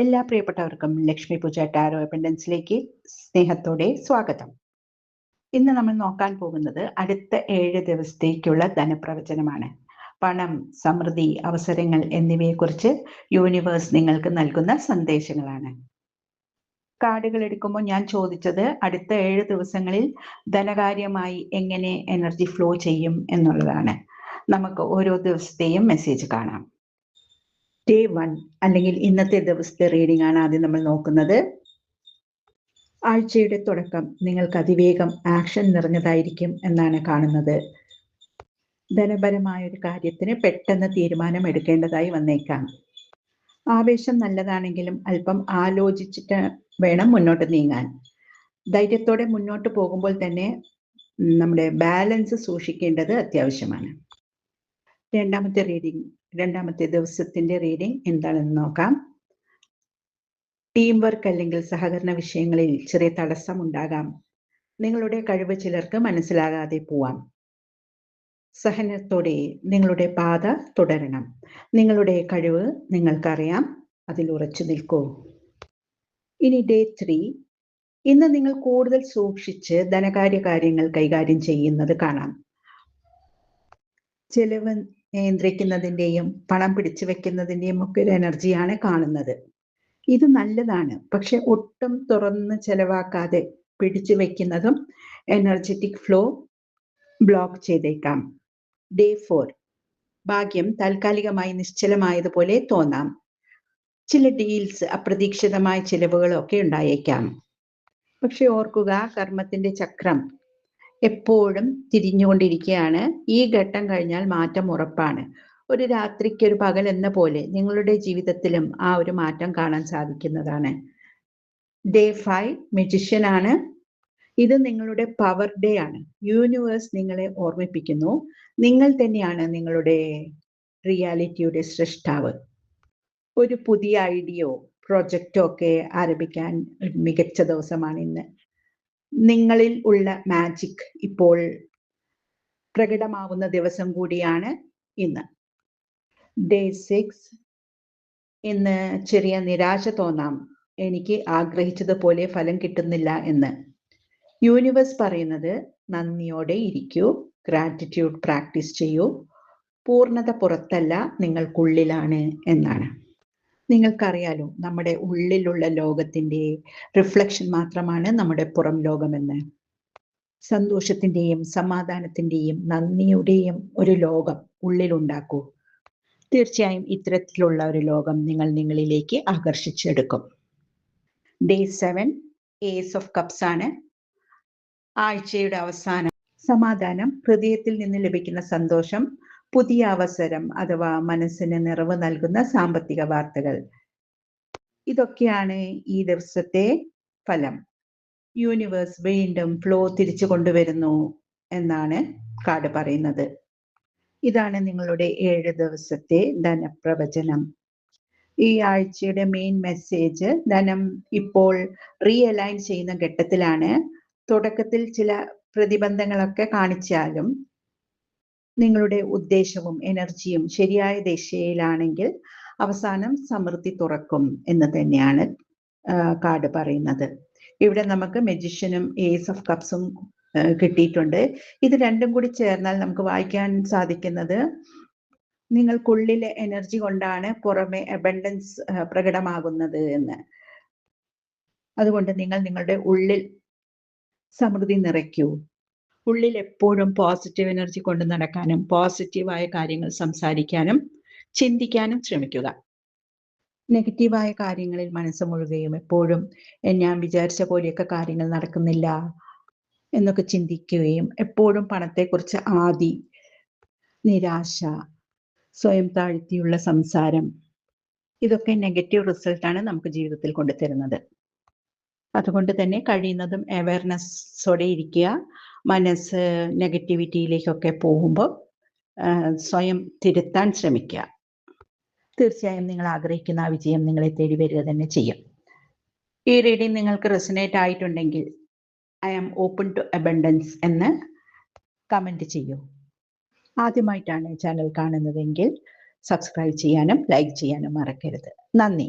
എല്ലാ പ്രിയപ്പെട്ടവർക്കും ലക്ഷ്മി പൂജ ടാരോ അബൻഡൻസിലേക്ക് സ്നേഹത്തോടെ സ്വാഗതം. ഇന്ന് നമ്മൾ നോക്കാൻ പോകുന്നത് അടുത്ത ഏഴ് ദിവസത്തേക്കുള്ള ധനപ്രവചനമാണ്. പണം സമൃദ്ധി അവസരങ്ങൾ എന്നിവയെക്കുറിച്ച് യൂണിവേഴ്സ് നിങ്ങൾക്ക് നൽകുന്ന സന്ദേശങ്ങളാണ്. കാർഡുകൾ എടുക്കുമ്പോൾ ഞാൻ ചോദിച്ചത് അടുത്ത ഏഴ് ദിവസങ്ങളിൽ ധനകാര്യമായി എങ്ങനെ എനർജി ഫ്ലോ ചെയ്യും എന്നുള്ളതാണ്. നമുക്ക് ഓരോ ദിവസത്തെയും മെസ്സേജ് കാണാം. ഡേ വൺ അല്ലെങ്കിൽ ഇന്നത്തെ ദിവസത്തെ റീഡിംഗ് ആണ് ആദ്യം നമ്മൾ നോക്കുന്നത്. ആഴ്ചയുടെ തുടക്കം നിങ്ങൾക്ക് അതിവേഗം ആക്ഷൻ നിറഞ്ഞതായിരിക്കും എന്നാണ് കാണുന്നത്. ധനപരമായ ഒരു കാര്യത്തിന് പെട്ടെന്ന് തീരുമാനം എടുക്കേണ്ടതായി വന്നേക്കാം. ആവേശം നല്ലതാണെങ്കിലും അല്പം ആലോചിച്ചിട്ട് വേണം മുന്നോട്ട് നീങ്ങാൻ. ധൈര്യത്തോടെ മുന്നോട്ട് പോകുമ്പോൾ തന്നെ നമ്മുടെ ബാലൻസ് സൂക്ഷിക്കേണ്ടത് അത്യാവശ്യമാണ്. രണ്ടാമത്തെ റീഡിംഗ് രണ്ടാമത്തെ ദിവസത്തിന്റെ റീഡിംഗ് എന്താണെന്ന് നോക്കാം. ടീം വർക്ക് അല്ലെങ്കിൽ സഹകരണ വിഷയങ്ങളിൽ ചെറിയ തടസ്സം ഉണ്ടാകാം. നിങ്ങളുടെ കഴിവ് ചിലർക്ക് മനസ്സിലാകാതെ പോവാം. സഹനത്തോടെ നിങ്ങളുടെ പാത തുടരണം. നിങ്ങളുടെ കഴിവ് നിങ്ങൾക്കറിയാം. അതിൽ ഉറച്ചു നിൽക്കൂ. ഇനി ഡേ ത്രീ ഇന്ന് നിങ്ങൾ കൂടുതൽ സൂക്ഷിച്ച് ധനകാര്യ കാര്യങ്ങൾ കൈകാര്യം ചെയ്യുന്നത് കാണാം. ചെലവ് നിയന്ത്രിക്കുന്നതിന്റെയും പണം പിടിച്ചു വെക്കുന്നതിന്റെയും ഒക്കെ ഒരു എനർജിയാണ് കാണുന്നത്. ഇത് നല്ലതാണ്. പക്ഷെ ഒട്ടും തുറന്ന് ചെലവാക്കാതെ പിടിച്ചു വെക്കുന്നതും എനർജറ്റിക് ഫ്ലോ ബ്ലോക്ക് ചെയ്തേക്കാം. ഡേ ഫോർ ഭാഗ്യം താൽക്കാലികമായി നിശ്ചലമായതുപോലെ തോന്നാം. ചില ഡീൽസ് അപ്രതീക്ഷിതമായ ചിലവുകളൊക്കെ ഉണ്ടായേക്കാം. പക്ഷെ ഓർക്കുക കർമ്മത്തിന്റെ ചക്രം എപ്പോഴും തിരിഞ്ഞുകൊണ്ടിരിക്കുകയാണ്. ഈ ഘട്ടം കഴിഞ്ഞാൽ മാറ്റം ഉറപ്പാണ്. ഒരു രാത്രിക്ക് ഒരു പകൽ എന്ന പോലെ നിങ്ങളുടെ ജീവിതത്തിലും ആ ഒരു മാറ്റം കാണാൻ സാധിക്കുന്നതാണ്. ഡേ ഫൈവ് മെജിഷ്യൻ ആണ്. ഇത് നിങ്ങളുടെ പവർ ഡേ ആണ്. യൂണിവേഴ്സ് നിങ്ങളെ ഓർമ്മിപ്പിക്കുന്നു. നിങ്ങൾ തന്നെയാണ് നിങ്ങളുടെ റിയാലിറ്റിയുടെ സൃഷ്ടാവ്. ഒരു പുതിയ ഐഡിയോ പ്രൊജക്റ്റോ ഒക്കെ ആരംഭിക്കാൻ മികച്ച ദിവസമാണ് ഇന്ന്. നിങ്ങളിൽ ഉള്ള മാജിക് ഇപ്പോൾ പ്രകടമാവുന്ന ദിവസം കൂടിയാണ് ഇന്ന്. ഡേ സിക്സ് ഇന്ന് ചെറിയ നിരാശ തോന്നാം. എനിക്ക് ആഗ്രഹിച്ചതുപോലെ ഫലം കിട്ടുന്നില്ല എന്ന്. യൂണിവേഴ്സ് പറയുന്നത് നന്ദിയോടെ ഇരിക്കൂ ഗ്രാറ്റിറ്റ്യൂഡ് പ്രാക്ടീസ് ചെയ്യൂ പൂർണത പുറത്തല്ല നിങ്ങൾക്കുള്ളിലാണ് എന്നാണ്. നിങ്ങൾക്കറിയാലോ നമ്മുടെ ഉള്ളിലുള്ള ലോകത്തിന്റെ റിഫ്ലക്ഷൻ മാത്രമാണ് നമ്മുടെ പുറം ലോകമെന്ന്. സന്തോഷത്തിന്റെയും സമാധാനത്തിന്റെയും നന്ദിയുടെയും ഒരു ലോകം ഉള്ളിലുണ്ടാക്കൂ. തീർച്ചയായും ഇത്തരത്തിലുള്ള ഒരു ലോകം നിങ്ങൾ നിങ്ങളിലേക്ക് ആകർഷിച്ചെടുക്കും. Day seven ace of cups ആണ്. ആഴ്ചയുടെ അവസാനം സമാധാനം ഹൃദയത്തിൽ നിന്ന് ലഭിക്കുന്ന സന്തോഷം പുതിയ അവസരം അഥവാ മനസ്സിന് നിറവ് നൽകുന്ന സാമ്പത്തിക വാർത്തകൾ. ഇതൊക്കെയാണ് ഈ ദിവസത്തെ ഫലം. യൂണിവേഴ്സ് വീണ്ടും ഫ്ലോ തിരിച്ചു കൊണ്ടുവരുന്നു എന്നാണ് കാർഡ് പറയുന്നത്. ഇതാണ് നിങ്ങളുടെ ഏഴ് ദിവസത്തെ ധനപ്രവചനം. ഈ ആഴ്ചയുടെ മെയിൻ മെസ്സേജ് ധനം ഇപ്പോൾ റീഅലൈൻ ചെയ്യുന്ന ഘട്ടത്തിലാണ്. തുടക്കത്തിൽ ചില പ്രതിബന്ധങ്ങളൊക്കെ കാണിച്ചാലും നിങ്ങളുടെ ഉദ്ദേശവും എനർജിയും ശരിയായ ദിശയിലാണെങ്കിൽ അവസാനം സമൃദ്ധി തുറക്കും എന്ന് തന്നെയാണ് കാർഡ് പറയുന്നത്. ഇവിടെ നമുക്ക് മെജിഷ്യനും ഏസ് ഓഫ് കപ്സും കിട്ടിയിട്ടുണ്ട്. ഇത് രണ്ടും കൂടി ചേർന്നാൽ നമുക്ക് വായിക്കാൻ സാധിക്കുന്നത് നിങ്ങൾക്കുള്ളിലെ എനർജി കൊണ്ടാണ് പുറമെ അബണ്ടൻസ് പ്രകടമാകുന്നത് എന്ന്. അതുകൊണ്ട് നിങ്ങൾ നിങ്ങളുടെ ഉള്ളിൽ സമൃദ്ധി നിറയ്ക്കൂ. ഉള്ളിൽ എപ്പോഴും പോസിറ്റീവ് എനർജി കൊണ്ട് നടക്കാനും പോസിറ്റീവായ കാര്യങ്ങൾ സംസാരിക്കാനും ചിന്തിക്കാനും ശ്രമിക്കുക. നെഗറ്റീവായ കാര്യങ്ങളിൽ മനസ്സ് മുഴുകയും എപ്പോഴും ഞാൻ വിചാരിച്ച പോലെയൊക്കെ കാര്യങ്ങൾ നടക്കുന്നില്ല എന്നൊക്കെ ചിന്തിക്കുകയും എപ്പോഴും പണത്തെക്കുറിച്ച് ആദി നിരാശ സ്വയം താഴ്ത്തിയുള്ള സംസാരം ഇതൊക്കെ നെഗറ്റീവ് റിസൾട്ടാണ് നമുക്ക് ജീവിതത്തിൽ കൊണ്ടുതരുന്നത് അതുകൊണ്ട് തന്നെ കഴിയുന്നതും അവയർനെസ്സോടെ ഇരിക്കുക. മനസ്സ് നെഗറ്റിവിറ്റിയിലേക്കൊക്കെ പോകുമ്പോൾ സ്വയം തിരുത്താൻ ശ്രമിക്കുക. തീർച്ചയായും നിങ്ങൾ ആഗ്രഹിക്കുന്ന ആ വിജയം നിങ്ങളെ തേടി വരിക തന്നെ ചെയ്യും. ഈ റീഡിങ് നിങ്ങൾക്ക് റെസിനേറ്റ് ആയിട്ടുണ്ടെങ്കിൽ I am open to abundance എന്ന് കമന്റ് ചെയ്യൂ. ആദ്യമായിട്ടാണ് ചാനൽ കാണുന്നതെങ്കിൽ സബ്സ്ക്രൈബ് ചെയ്യാനും ലൈക്ക് ചെയ്യാനും മറക്കരുത്. നന്ദി.